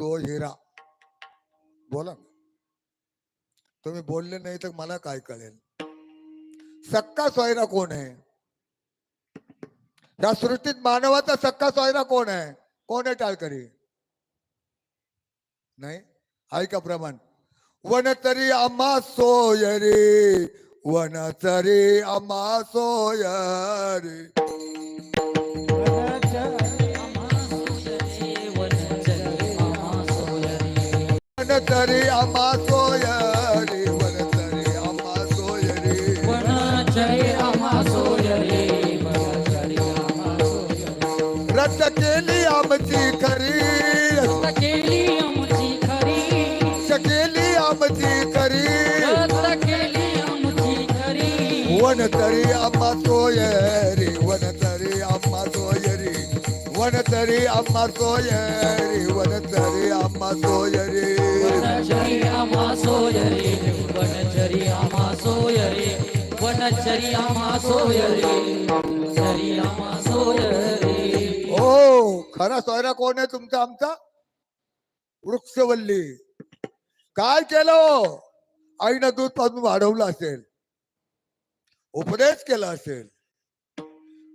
सोयरा बोला ना. तुम्ही बोलले नाही तर मला काय कळेल? सक्का सोयरा कोण आहे? या सृष्टीत मानवाचा सक्का सोयरा कोण आहे? कोण आहे टाळकरी? नाही? ऐका प्रमाण? वन तरी आम्हा सोय रे वन तरी आम्हा सोय तरी आम्हा सोय रे वन तरी आम्हा सोय रे. रद्द केली आमची खरी. केली आमची खरी. वन तरी आम्हा सोय रे वनचरी आम्हा सोय रे वनचरी आम्हा सोय रे वनचरी आम्हा सोय रे वनचरी आम्हा सोय रे हो खरा सोयरा कोण आहे तुमचा आमचा? वृक्षवल्ली. काय केलं हो? आईनं दूध पाजून वाढवलं असेल. उपदेश केला असेल.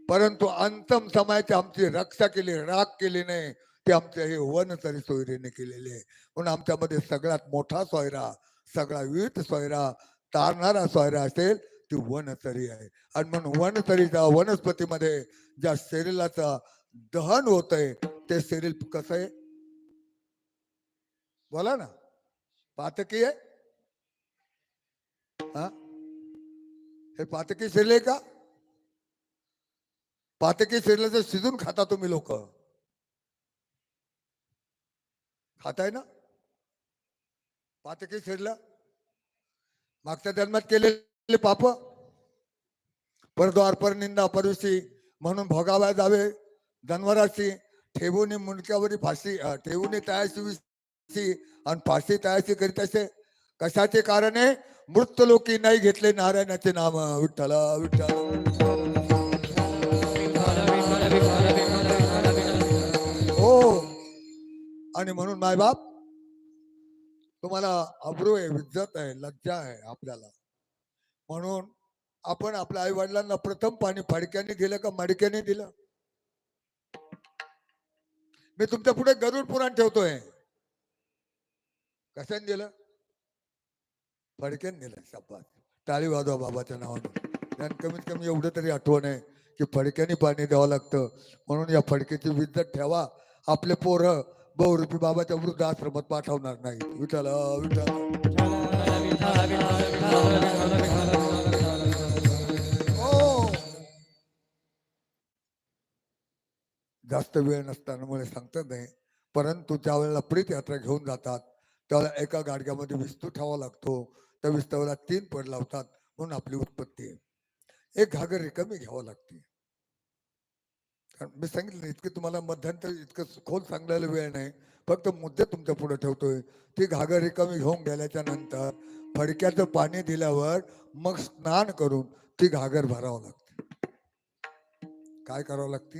परंतु अंतम समायाची आमची रक्षा केली राग केली नाही ते आमच्या हे वन तरी सोयरीने केलेले आहे. म्हणून आमच्यामध्ये सगळ्यात मोठा सोयरा सगळा विविध सोयरा तारणारा सोयरा असेल ती वनतरी आहे. आणि म्हणून वनतरीच्या वनस्पतीमध्ये ज्या शरीराचा दहन होत आहे ते शरीर कसं आहे? बोला ना. पातकी आहे? हा? हे पातकी शरीर आहे का? पातकी शरीराचं शिजून खाता तुम्ही लोक. खाताय ना? पातकी शिरलं. मागच्या जन्मात केलेले पाप. परद्वार पर निंदा परविशी म्हणून भोगाव्या जावे. जनवराशी ठेवून मुंडक्यावरी फाशी अं, ठेवून तयाशी आणि फाशी तयाशी करीत असे. कशाचे कारण आहे? मृत लोकी नाही घेतले नारायणाचे नाम. विठ्ठल विठ्ठल. आणि म्हणून मायबाप तुम्हाला अब्रू आहे इज्जत आहे लज्जा आहे आपल्याला. म्हणून आपण आपल्या आई वडिलांना प्रथम पाणी फडक्याने दिलं का मडक्याने दिलं? मी तुमच्यापुढे गरुड पुराण ठेवतोय. कशाने दिलं? फडक्याने दिलं शब्दात. टाळी वाजवा बाबाच्या नावाने. आणि कमीत कमी एवढं तरी आठवण आहे की फडक्याने पाणी द्यावं लागतं. म्हणून या फडक्याची विद्यत ठेवा. आपले पोरं बहुरूपी बाबाच्या वृद्ध आश्रमात पाठवणार नाही. विठ्ठल विठ्ठल. हो. जास्त वेळ नसताना सांगतात नाही परंतु त्यावेळेला प्रीत यात्रा घेऊन जातात त्यावेळेला एका गाडग्यामध्ये विस्तू ठेवा लागतो. त्या विस्तवाला तीन पड लावतात म्हणून आपली उत्पत्ती. आहे एक घागर रिकामी घ्यावं लागते. कारण मी सांगितलं इतके तुम्हाला मध्यंतर इतकं खोल सांगायला वेळ नाही. फक्त मुद्दे तुमच्यापुढे ठेवतोय. ती घागर रिकामी घेऊन गेल्याच्यानंतर फडक्याचं पाणी दिल्यावर मग स्नान करून ती घागर भरावं लागते. काय करावं लागते?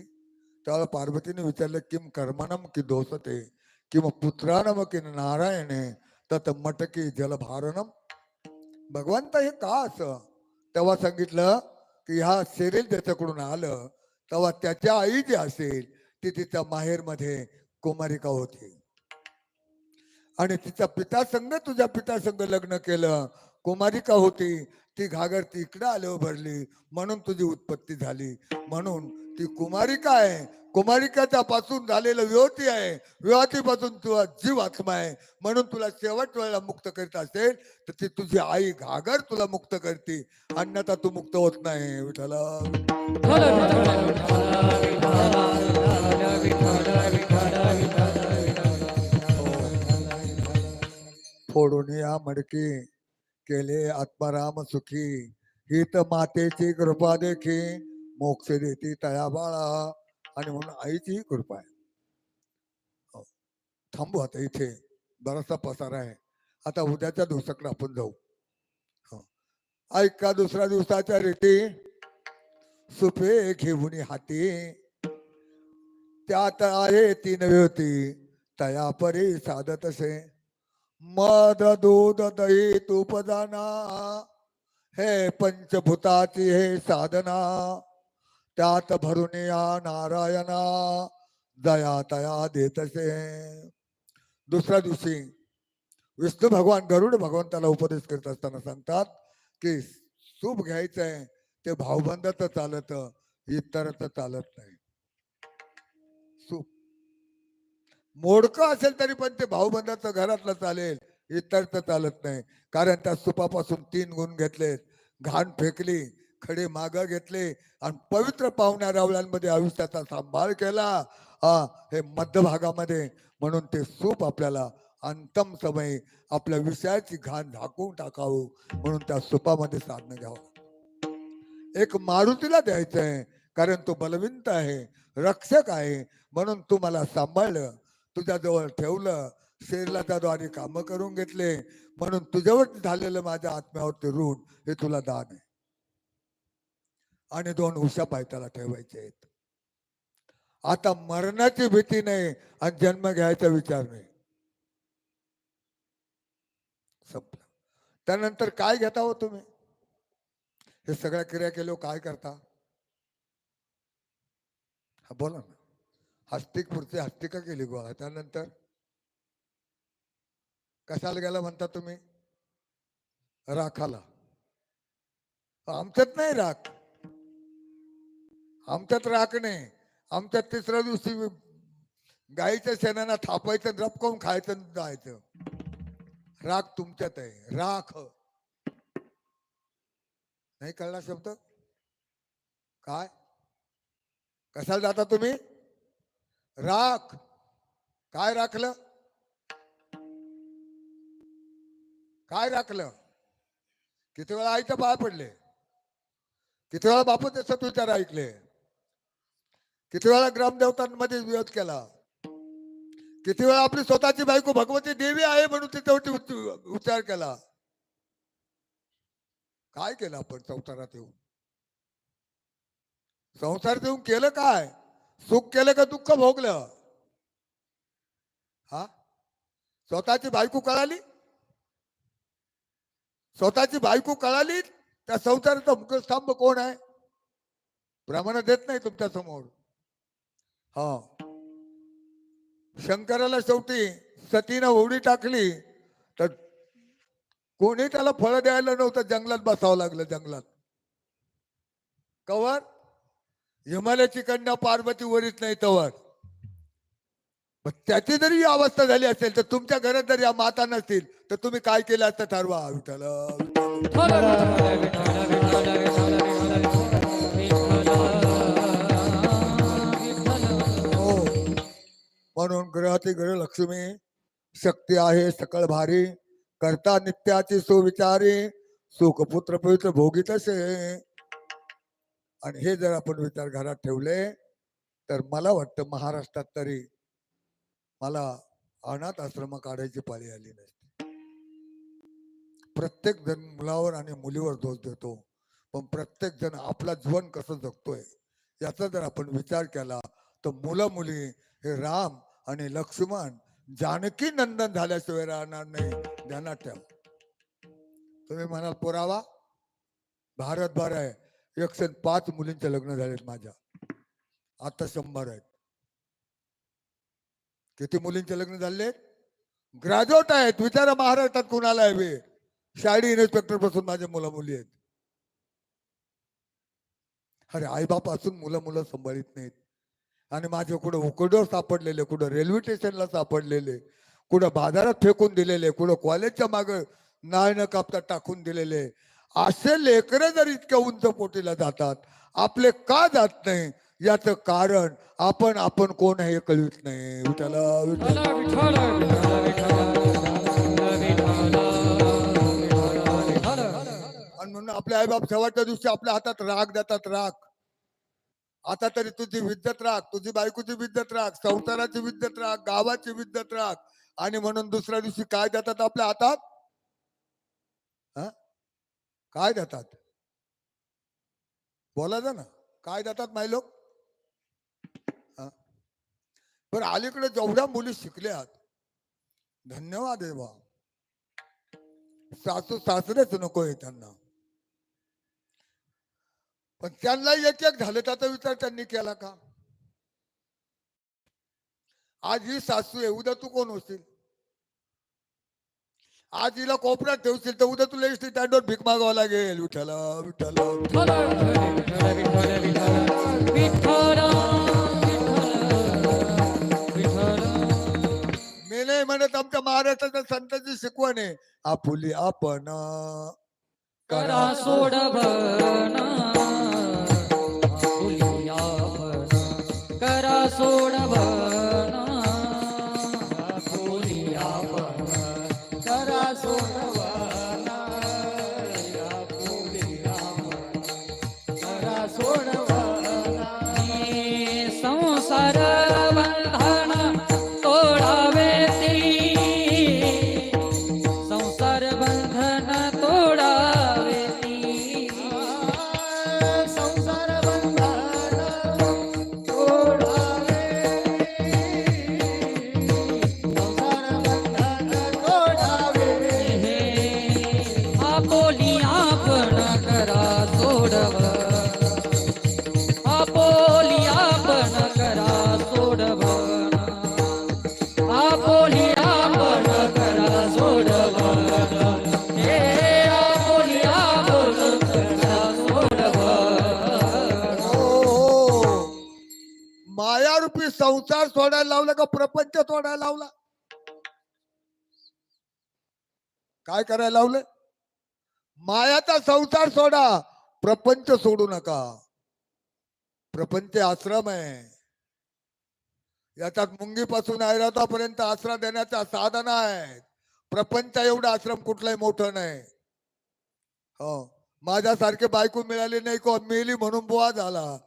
त्याला पार्वतीने विचारलं किम कर्मणम की दोषते? किंवा पुत्रानम की नारायणे? तत मटकी जलभारणम भगवंत हे का असं? तेव्हा सांगितलं की ह्या शरीर ज्याच्याकडून आलं. तेव्हा त्याच्या आई जी असेल ती तिच्या माहेरमध्ये कुमारिका होती. आणि तिचा पिता संघ तुझ्या पिता संघ लग्न केलं. कुमारिका होती. ती घागर ती इकडं आल्यावर भरली म्हणून तुझी उत्पत्ती झाली. म्हणून ती कुमारिका आहे. कुमारिकाच्या पासून झालेलं विवती आहे. विहोतीपासून तुझा जीव आत्मा आहे. म्हणून तुला शेवट वेळेला मुक्त करीत असेल तर ती तुझी आई घागर तुला मुक्त करते. अन्यथा तू मुक्त होत नाही विठाला हो. फोडून या मडकी. केले आत्माराम सुखी. हित मातेची कृपा देखी. मोक्ष देती तया बाळा. आणि म्हणून आईची कृपा आहे. हो. थांबू आता इथे. बराचसा पसारा आहे. आता उद्याच्या दिवसाकडे आपण जाऊ. हो. ऐका दुसऱ्या दिवसाच्या रीती. सुपे घेऊन हाती. त्यात आहे तीन होती तया परी साधत असे. मद दूध दही तूप जाना हे पंचभूताची हे साधना. त्यात भरून या नारायणा दया तया देतसे. दुसऱ्या दिवशी विष्णू भगवान गरुड भगवंताला उपदेश करत असताना सांगतात की सूप घ्यायचंय ते भावबंधाच चालत इतरच चालत नाही. मोडकं असेल तरी पण ते भाऊबंधाचं घरातलं चालेल. इतरच चालत नाही. कारण त्या सुपापासून तीन गुण घेतलेत. घाण फेकली खडे माग घेतले आणि पवित्र पाहुण्या रावळ्यांमध्ये आयुष्याचा सांभाळ केला. हा हे मध्यभागामध्ये म्हणून ते सूप आपल्याला अंतम समय आपल्या विषयाची घाण झाकून टाकावं म्हणून त्या सुपामध्ये साधनं घ्यावं. एक मारुतीला द्यायचं आहे कारण तो बलविंत आहे रक्षक आहे म्हणून तू मला सांभाळलं. तुझ्याजवळ ठेवलं शरीराच्या द्वारे कामं करून घेतले. म्हणून तुझ्यावर झालेलं माझ्या आत्म्यावरती ऋण हे तुला दान आहे. आणि दोन उषा पायताला ठेवायचे आहेत. आता मरणाची भीती नाही आणि जन्म घ्यायचा विचार नाही. संपलं. त्यानंतर काय घेता हो तुम्ही? हे सगळ्या क्रिया केल्यावर काय करता? हा बोला ना. हस्तिक पुढची हस्तिका केली गोळा. त्यानंतर कशाला गेला म्हणता तुम्ही? राखाला. आमच्यात नाही राख. आमच्यात राख नाही. आमच्यात तिसऱ्या दिवशी गाईच्या शेणाना थापायचं रपकावून खायचं जायचं. राख तुमच्यात आहे. राख. नाही कळला शब्द? काय? कशाला जाता तुम्ही? राख. काय राखलं? काय राखलं? किती वेळा आईच्या पाय पडले? किती वेळा बापूचे विचार ऐकले? किती वेळा ग्रामदेवतांमध्ये विरोध केला? किती वेळा आपली स्वतःची बायको भगवती देवी आहे म्हणून तिच्यावरती उच्च- उच्चार केला? काय केलं आपण संसारात येऊन? संसारात येऊन केलं काय? सुख केलं का दुःख भोगलं? हा? स्वतःची बायको कळाली? स्वतःची बायको कळाली? त्या संसाराचा मुखस्तंभ कोण आहे? प्रमाण देत नाही तुमच्यासमोर. हा. शंकराला शेवटी सतीनं होडी टाकली तर कोणी त्याला फळ द्यायला नव्हतं जंगलात बसावं लागलं जंगलात. कवर? हिमालयाची कन्या पार्वती वरीत नाही तवर. मग त्याची जरी ही अवस्था झाली असेल तर तुमच्या घरात जर या माता नसतील तर तुम्ही काय केलं असतं ठरवा? विठ्ठल हो. म्हणून ग्रहाती ग्रह लक्ष्मी शक्ती आहे सकळ भारी करता नित्याची सुविचारी सुखपुत्र पवित्र भोगी तसे आणि हे जर आपण विचार घरात ठेवले तर मला वाटतं महाराष्ट्रात तरी मला अनाथ आश्रम काढायची पाळी आली नसते. प्रत्येक जण मुलावर आणि मुलीवर दोष देतो पण प्रत्येक जण आपला जीवन कसं जगतोय याचा जर आपण विचार केला तर मुलं मुली हे राम आणि लक्ष्मण जानकी नंदन झाल्याशिवाय राहणार नाही ध्यानात ठेवा. तुम्ही म्हणाल पुरावा भारत भर आहे एकशे पाच मुलींचे लग्न झालेत माझ्या. आता शंभर आहेत. किती मुलींचे लग्न झाले ग्रॅज्युएट आहेत. विचारा महाराष्ट्रात कुणाला आहे शाळी इन्स्पेक्टरपासून माझ्या मुलं मुली आहेत. अरे आईबाप असून मुलं मुलं सांभाळीत नाहीत. आणि माझे कुठं उकडो सापडलेले कुठं रेल्वे स्टेशनला सापडलेले कुठं बाजारात फेकून दिलेले कुठं कॉलेजच्या मागं नाळ न कापता टाकून दिलेले असे लेकरं जर इतक्या उंच पोटीला जातात आपले का जात नाही? याचं कारण आपण आपण कोण आहे हे कळवित नाही. आणि म्हणून आपले आईबाप शेवटच्या दिवशी आपल्या हातात राग देतात राग. आता तरी तुझी विद्यत राग तुझी बायकोची विद्यत राग संसाराची विद्यत राग गावाची विद्यत राग. आणि म्हणून दुसऱ्या दिवशी काय देतात आपल्या हातात? हा? काय देतात? बोला जा ना काय देतात माय लोक? हा? बरं अलीकडे जेवढ्या मुली शिकल्यात धन्यवाद देवा सासू सासरेच नको आहे त्यांना. पण त्यांना एक एक झाले त्याचा विचार त्यांनी केला का? आज ही सासू आहे उद्या तू कोण होशील? आज तिला कोपऱ्यात ठेवशील तर उद्या तुला एसटी स्टँडवर भीक मागावं लागेल. विठ्ठला विठ्ठला विठ्ठल. विठ्ठल मी नाही म्हणत आमच्या महाराष्ट्राच्या संतांची शिकवण आहे. आपुली आपण करा सोड करा सोडवण तोडायला लावला का? प्रपंच तोडायला लावला. काय करायला लावलं? मायाचा संसार सोडा. प्रपंच सोडू नका. प्रपंच आश्रम आहे. याच्यात मुंगीपासून ऐरातापर्यंत आसरा देण्याचा साधन आहे. प्रपंच एवढा आश्रम कुठलाही मोठं नाही. हो. माझ्यासारखे बायको मिळाली नाही को? मेली म्हणून बुवा झाला.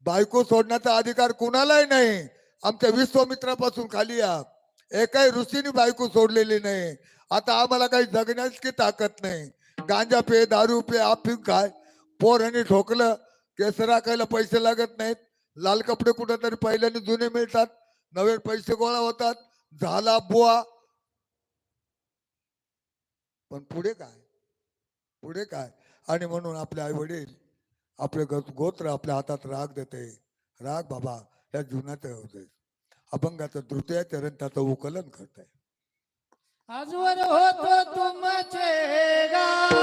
बायको सोडण्याचा अधिकार कुणालाही नाही. आमच्या विश्वामित्रापासून खाली या. एकाही ऋषीने बायको सोडलेली नाही. आता आम्हाला काही जगण्यास की ताकद नाही. गांजा पे दारू पे अफीम काय पोरांनी ठोकलं. केसरा खायला पैसे लागत नाहीत. लाल कपडे कुठेतरी पहिल्याने जुने मिळतात. नवे पैसे गोळा होतात. झाला बुवा. पण पुढे काय? पुढे काय? आणि म्हणून आपले आई वडील आपले गोत्र आपल्या हातात राग देते. राग बाबा. या जीवनात होते अभंगाचं तृतीय चरण त्याचं उकलन करत आहे आजवर होतो तुमचे गाव.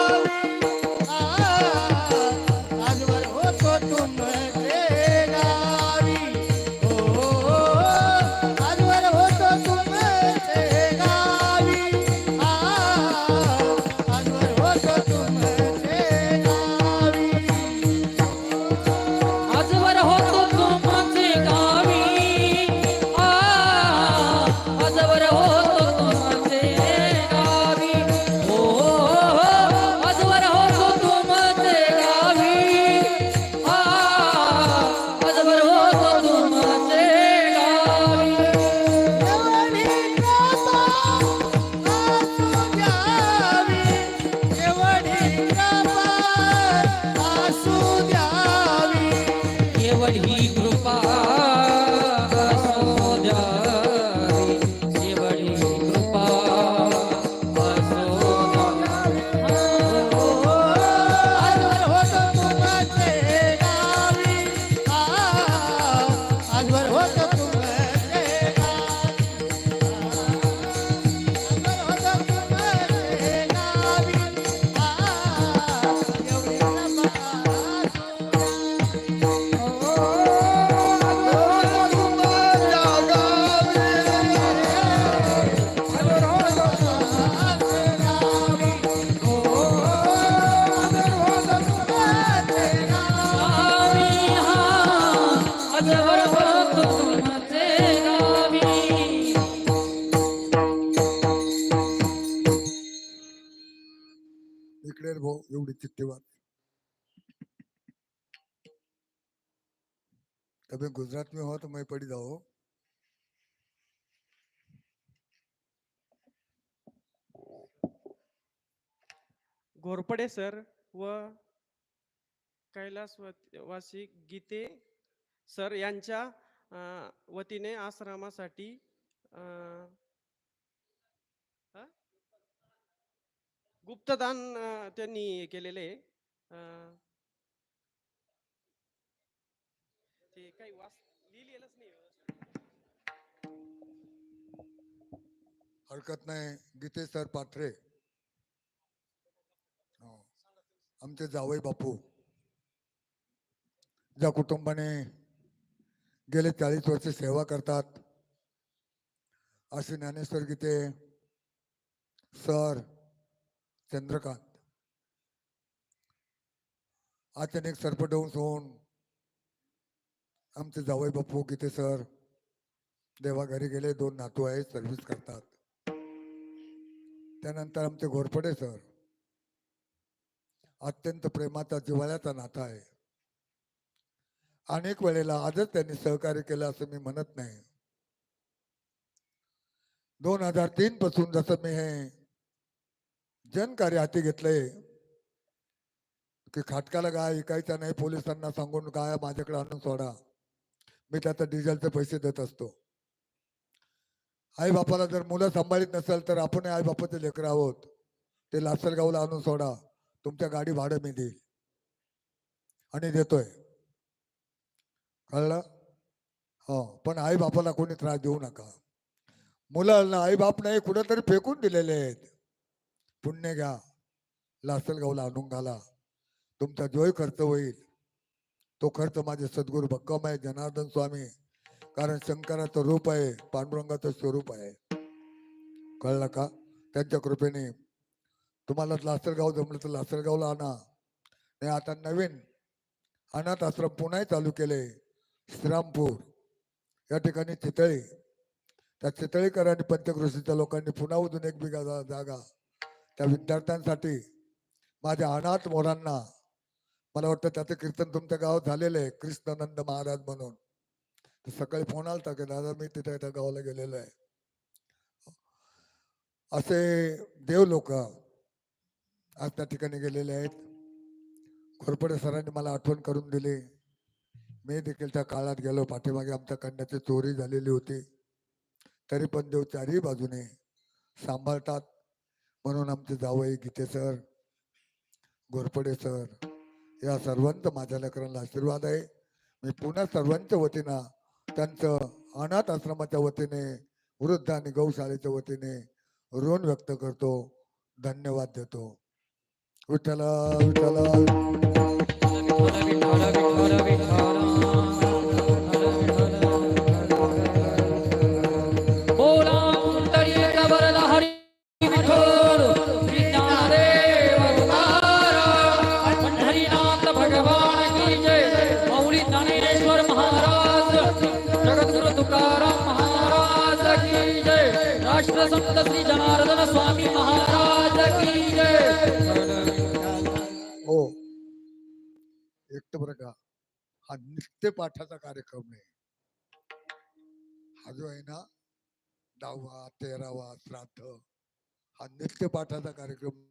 गुजरात में हो तो मैं पढ़ी जाओ घोरपडे सर व कैलासवासी गीते सर यांच्या वतीने आश्रमासाठी गुप्तदान त्यांनी केलेले ते काही वाच लिहिलेलंच नाही हरकत नाही. गीते सर पाथरे हो. आमचे जावई बापू. ज्या कुटुंबाने गेले चाळीस वर्ष सेवा करतात असे ज्ञानेश्वर गीते सर चंद्रकांत. अचानक सरपटवून होऊन आमचे जावई बापू गीते सर? देवाघरी गेले दोन नातू आहेत सर्व्हिस करतात. त्यानंतर आमचे घोरपडे सर. अत्यंत प्रेमाचा जिव्हाळ्याचा नाता आहे. अनेक वेळेला आजच त्यांनी सहकार्य केलं असं मी म्हणत नाही. दोन हजार तीन पासून जसं मी हे जनकार्य हाती घेतलंय की खाटकाला गाय ऐकायचा नाही पोलिसांना सांगून गाय माझ्याकडे आणून सोडा. मी त्याचा डिझेलचे पैसे देत असतो. आई बापाला जर मुलं सांभाळीत नसेल तर आपण आई बापाचे लेकर आहोत. ते लासलगावला आणून सोडा. तुमच्या गाडी भाडं मी देईल. आणि देतोय. कळलं? हो पण आई बापाला कोणी त्रास देऊ नका. मुलांना आई बाप नाही कुठेतरी फेकून दिलेले आहेत. पुण्य घ्या. लासलगावला आणून घाला. तुमचा जोही खर्च होईल. तो खर्च माझे सद्गुरू भक्कम आहे जनार्दन स्वामी. कारण शंकराचं रूप आहे पांडुरंगाचं स्वरूप आहे. कळलं का? त्यांच्या कृपेने. तुम्हाला लासलगाव जमलं तर लासलगावला आणा. नाही आता नवीन अनाथ आश्रम पुन्हा चालू केले. श्रीरामपूर. या ठिकाणी चितळी. त्या चितळीकर आणि पंचकृषीच्या लोकांनी पुन्हा उजून एक बिघा जागा. त्या विद्यार्थ्यांसाठी माझ्या अनाथ मोरांना मला वाटतं त्याचं कीर्तन तुमच्या गावात झालेलं आहे कृष्णानंद महाराज म्हणून. सकाळी फोन आलता की दादा मी तिथे त्या गावाला गेलेलो आहे. असे देव लोक आज त्या ठिकाणी गेलेले आहेत. खोरपडे सरांनी मला आठवण करून दिली. मी देखील त्या काळात गेलो. पाठीमागे आमच्या कन्याची चोरी झालेली होती. तरी पण देव चारही बाजूने सांभाळतात. म्हणून आमचे जावई गीते सर घोरपडे सर या सर्वांचा माझ्या लेकरांना आशीर्वाद आहे. मी पुन्हा सर्वांच्या वतीनं त्यांचं अनाथ आश्रमाच्या वतीने वृद्ध आणि गौशाळेच्या वतीने ऋण व्यक्त करतो. धन्यवाद देतो. विठ्ठला. विठ्ठला विठ्ठल विठ्ठल विठ्ठल विठ्ठल. स्वामी महाराज की जय. हो. एकटं बरं का. हा नित्य पाठाचा कार्यक्रम नाही. हा जो आहे ना दहावा तेरावा श्राद्ध हा नित्य पाठाचा कार्यक्रम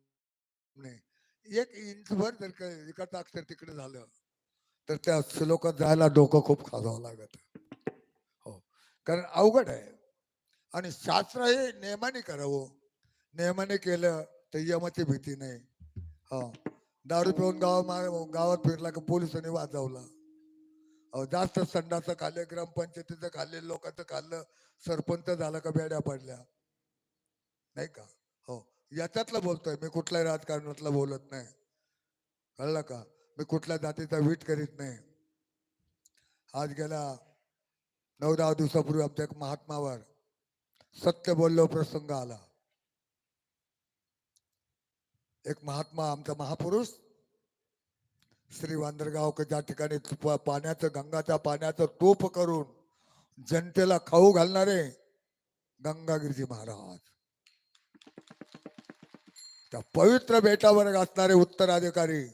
नाही. एक इंचभर जर का एकाचं अक्षर तिकडे झालं तर त्या श्लोकात जायला डोकं खूप खाजावं लागत. हो. कारण अवघड आहे. आणि शास्त्र हे नियमाने करावं. नियमाने केलं तर यमाची भीती नाही. हा. दारू पिऊन गावा मा- गावात फिरला का पोलिसांनी वाजवला. जास्त संडाचं खाल्लं ग्रामपंचायतीचं खाल्ले लोकांचं खाल्लं सरपंच झाला का बेड्या पडल्या. नाही का? हो. याच्यातलं बोलतोय मी कुठल्याही राजकारणातलं बोलत नाही. कळलं का? मी कुठल्या जातीचा वीट करीत नाही. आज गेला नऊ दहा दिवसापूर्वी आमच्या एक महात्मावर सत्य बोललो प्रसंग आला. एक महात्मा आमचा महापुरुष श्री वांदरगाव ज्या ठिकाणी पाण्याचं गंगाच्या पाण्याचं तोप करून जनतेला खाऊ घालणारे गंगागिरीजी महाराज. त्या पवित्र बेटावर असणारे उत्तराधिकारी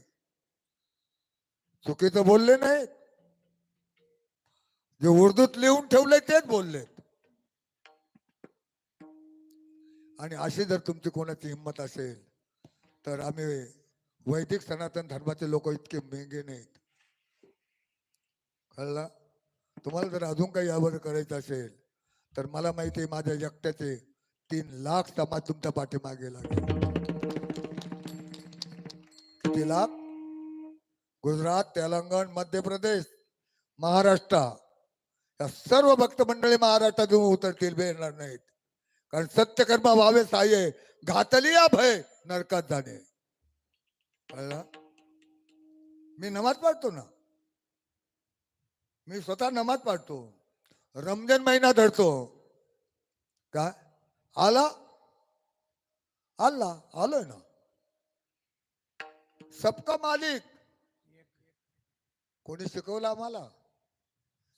चुकीचं बोलले नाहीत. जे उर्दूत लिहून ठेवले तेच बोलले आणि अशी जर तुमची कोणाची हिंमत असेल तर आम्ही वैदिक सनातन धर्माचे लोक इतके मेंगे नाहीत. कळला? तुम्हाला जर अजून काही यावर करायचं असेल तर मला माहिती आहे माझ्या एकट्याचे तीन लाख समाज तुमच्या पाठीमागे लागेल. किती लाख? गुजरात तेलंगण मध्य प्रदेश महाराष्ट्र. या सर्व भक्त मंडळी महाराष्ट्रात येऊन उतरतील बेरणार नाहीत. कारण सत्यकर्मा व्हावे साये घातली या भय नरकात जाणे. मी नमाज पाडतो ना. मी स्वतः नमाज पाडतो. रमजान महिना धरतो. काय आला? आला आलोय ना. सबका मालिक. कोणी शिकवलं आम्हाला?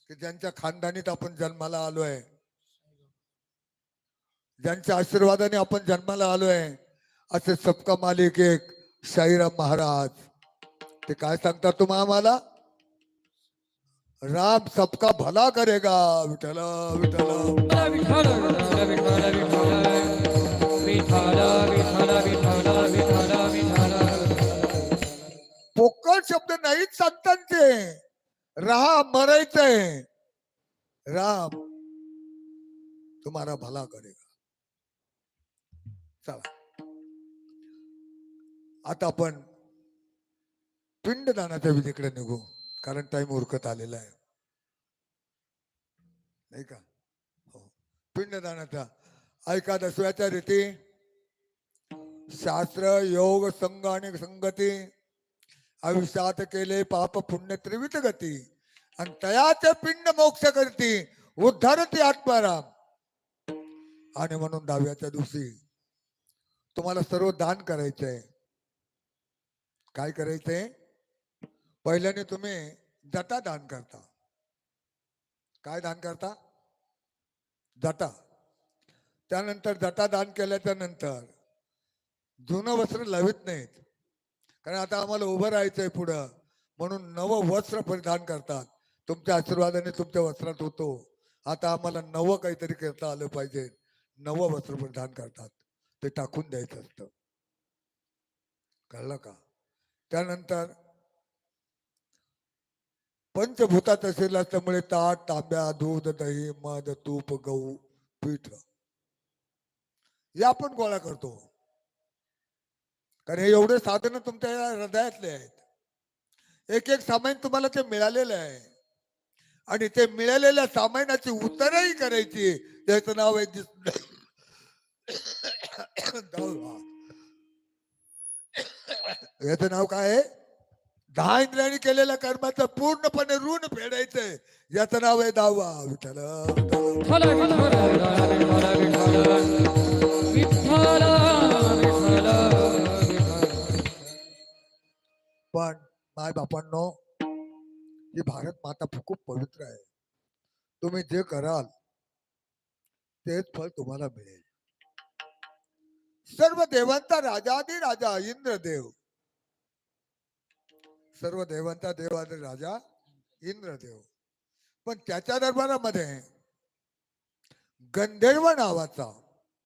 की ज्यांच्या खानदानीत आपण जन्माला आलोय. ज्यांच्या आशीर्वादाने आपण जन्माला आलो आहे असे सबका मालिक एक शाहीराम महाराज. ते काय सांगतात तुम्हा आम्हाला? राम सबका भला करेगा विठल विठल पोकळ शब्द नाहीच सांगतात ते. राम मरायचंय. राम तुम्हाला भला करे चला. आता आपण पिंडदानाच्या विधीकडे निघू कारण टाइम उरकत आलेला आहे. नाही का? हो. पिंडदानाचा ऐका दसव्याच्या रीती शास्त्र योग संघ आणि संगती आयुष्यात केले पाप पुण्य त्रिविध गती आणि तयाचे पिंड मोक्ष करती उद्धारती आत्माराम. आणि म्हणून दहाव्याच्या दिवशी तुम्हाला सर्व दान करायचंय काय करायचंय? पहिल्याने तुम्ही जटा दान करता. काय दान करता? जटा. त्यानंतर जटा दान केल्याच्यानंतर जुनं वस्त्र लावित नाहीत. कारण आता आम्हाला उभं राहायचंय पुढं. म्हणून नवं वस्त्र परिधान करतात. तुमच्या आशीर्वादाने तुमच्या वस्त्रात होतो. आता आम्हाला नवं काहीतरी करता आलं पाहिजे. नवं वस्त्र परिधान करतात. ते टाकून द्यायचं असतं. कळलं का? त्यानंतर पंचभूतात असेल असल्यामुळे ताट तांब्या दूध दही मध तूप गहू पीठ हे आपण गोळा करतो. कारण हे एवढे साधन तुमच्या हृदयातले आहेत. एक एक सामान तुम्हाला ते मिळालेलं आहे. आणि ते मिळालेल्या सामानाची उतरही करायची त्याचं नाव आहे दिस- दहावा. याचं नाव काय आहे? दहा इंद्रियांनी केलेल्या कर्माचं पूर्णपणे ऋण फेडायचंय. याचं नाव आहे दहावा विठ्ठल विठ्ठल पण माय बापांनो ही भारत माता खूप पवित्र आहे. तुम्ही जे कराल तेच फळ तुम्हाला मिळेल. सर्व देवांचा राजादी राजा इंद्रदेव. सर्व देवांचा देवादी राजा इंद्रदेव. पण त्याच्या दरबारामध्ये गंधर्व नावाचा